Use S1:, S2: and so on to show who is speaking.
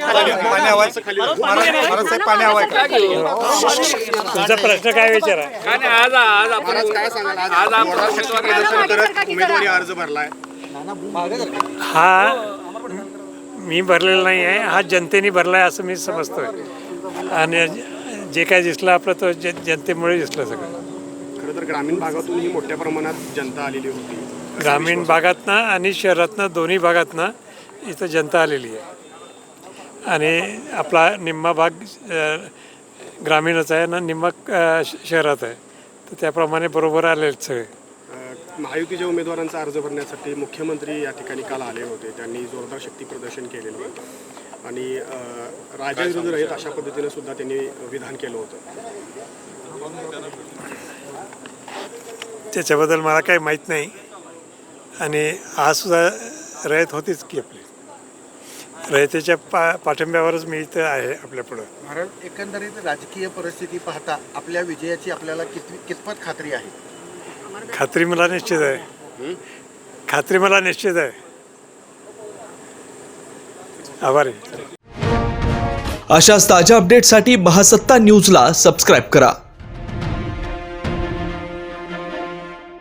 S1: पाणी हवाय हवाय
S2: तुमचा प्रश्न काय विचारा?
S3: आज आज आपण
S1: काय सांगाल? आज
S3: आपण
S1: करत उमेदवारी अर्ज भरलाय.
S2: हा मी भरलेला नाही आहे. हा जनतेने भरला आहे असं मी समजतोय. आणि जे काय दिसलं आपलं तो जन जनतेमुळे दिसलं सगळं.
S1: खरं तर ग्रामीण भागातून ही मोठ्या प्रमाणात जनता आलेली होती.
S2: ग्रामीण भागातनं आणि शहरातनं दोन्ही भागातनं इथं जनता आलेली आहे. आणि आपला निम्मा भाग ग्रामीणच आहे ना निम्मा शहरात आहे. तर त्याप्रमाणे बरोबर आले आहेत सगळे.
S1: महायुतीच्या उमेदवारांचा अर्ज भरण्यासाठी मुख्यमंत्री या ठिकाणी काल आले होते. त्यांनी जोरदार शक्ती प्रदर्शन केलेलं होतं. आणि राजाविरुद्ध रहित अशा पद्धतीने सुद्धा त्यांनी विधान केलं होतं.
S2: त्याच्याबद्दल मला काही माहीत नाही. आणि आज सुद्धा रयत होतीच की आपली. रयतेच्या पा पाठिंब्यावरच मी इथं आहे आपल्यापुढं
S4: महाराज एकंदरीत राजकीय परिस्थिती पाहता आपल्या विजयाची आपल्याला किती कितपत खात्री आहे?
S2: खात्री मला निश्चित आहे. खात्री मला निश्चित आहे. आभारी.
S5: अशाच ताज्या अपडेटसाठी महासत्ता न्यूजला सबस्क्राईब करा.